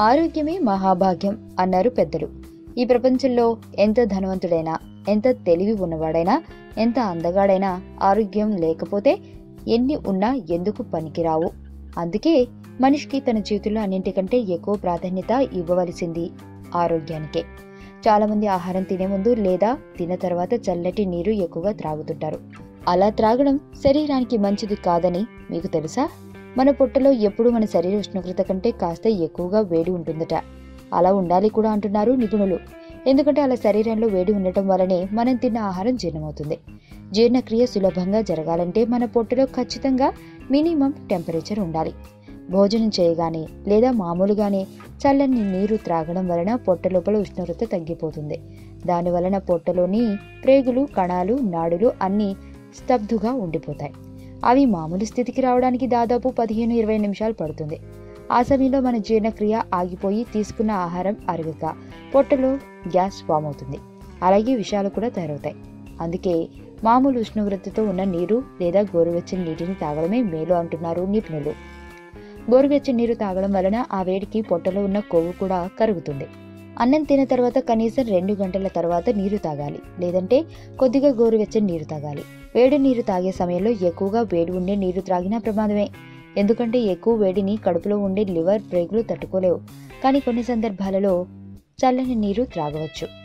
ఆరోగ్యమే మహాభాగ్యం అన్నారు పెద్దలు. ఈ ప్రపంచంలో ఎంత ధనవంతుడైనా ఎంత తెలివి ఉన్నవాడైనా ఎంత అందగాడైనా ఆరోగ్యం లేకపోతే ఎన్ని ఉన్నా ఎందుకు పనికిరావు? అందుకే మనిషికి తన జీవితంలో అన్నింటికంటే ఎక్కువ ప్రాధాన్యత ఇవ్వవలసింది ఆరోగ్యానికే. చాలామంది ఆహారం తినే ముందు లేదా తిన్న తర్వాత చల్లటి నీరు ఎక్కువగా త్రాగుతుంటారు. అలా త్రాగడం శరీరానికి మంచిది కాదని మీకు తెలుసా? మన పొట్టలో ఎప్పుడు మన శరీర ఉష్ణోగ్రత కంటే కాస్త ఎక్కువగా వేడి ఉంటుందట. అలా ఉండాలి కూడా అంటున్నారు నిపుణులు. ఎందుకంటే అలా శరీరంలో వేడి ఉండటం వల్లనే మనం తిన్న ఆహారం జీర్ణమవుతుంది. జీర్ణక్రియ సులభంగా జరగాలంటే మన పొట్టలో ఖచ్చితంగా మినిమం టెంపరేచర్ ఉండాలి. భోజనం చేయగానే లేదా మామూలుగానే చల్లని నీరు త్రాగడం వలన పొట్ట లోపల ఉష్ణోగ్రత తగ్గిపోతుంది. దాని వలన పొట్టలోని ప్రేగులు కణాలు నాడులు అన్నీ స్తబ్దుగా ఉండిపోతాయి. అవి మామూలు స్థితికి రావడానికి దాదాపు పదిహేను ఇరవై నిమిషాలు పడుతుంది. ఆ సమయంలో మన జీర్ణక్రియ ఆగిపోయి తీసుకున్న ఆహారం అరగక పొట్టలో గ్యాస్ ఫామ్ అవుతుంది. అలాగే విషయాలు కూడా తయారవుతాయి. అందుకే మామూలు ఉష్ణోగ్రతతో ఉన్న నీరు లేదా గోరువెచ్చని నీటిని తాగడమే మేలు అంటున్నారు నిపుణులు. గోరువెచ్చని నీరు తాగడం వలన ఆ వేడికి పొట్టలో ఉన్న కొవ్వు కూడా కరుగుతుంది. అన్నం తిన్న తర్వాత కనీసం రెండు గంటల తర్వాత నీరు తాగాలి. లేదంటే కొద్దిగా గోరువెచ్చని నీరు తాగాలి. వేడి నీరు తాగే సమయంలో ఎక్కువగా వేడి ఉండే నీరు త్రాగినా ప్రమాదమే. ఎందుకంటే ఎక్కువ వేడిని కడుపులో ఉండే లివర్ బ్రేగులు తట్టుకోలేవు. కానీ కొన్ని సందర్భాలలో చల్లని నీరు త్రాగవచ్చు.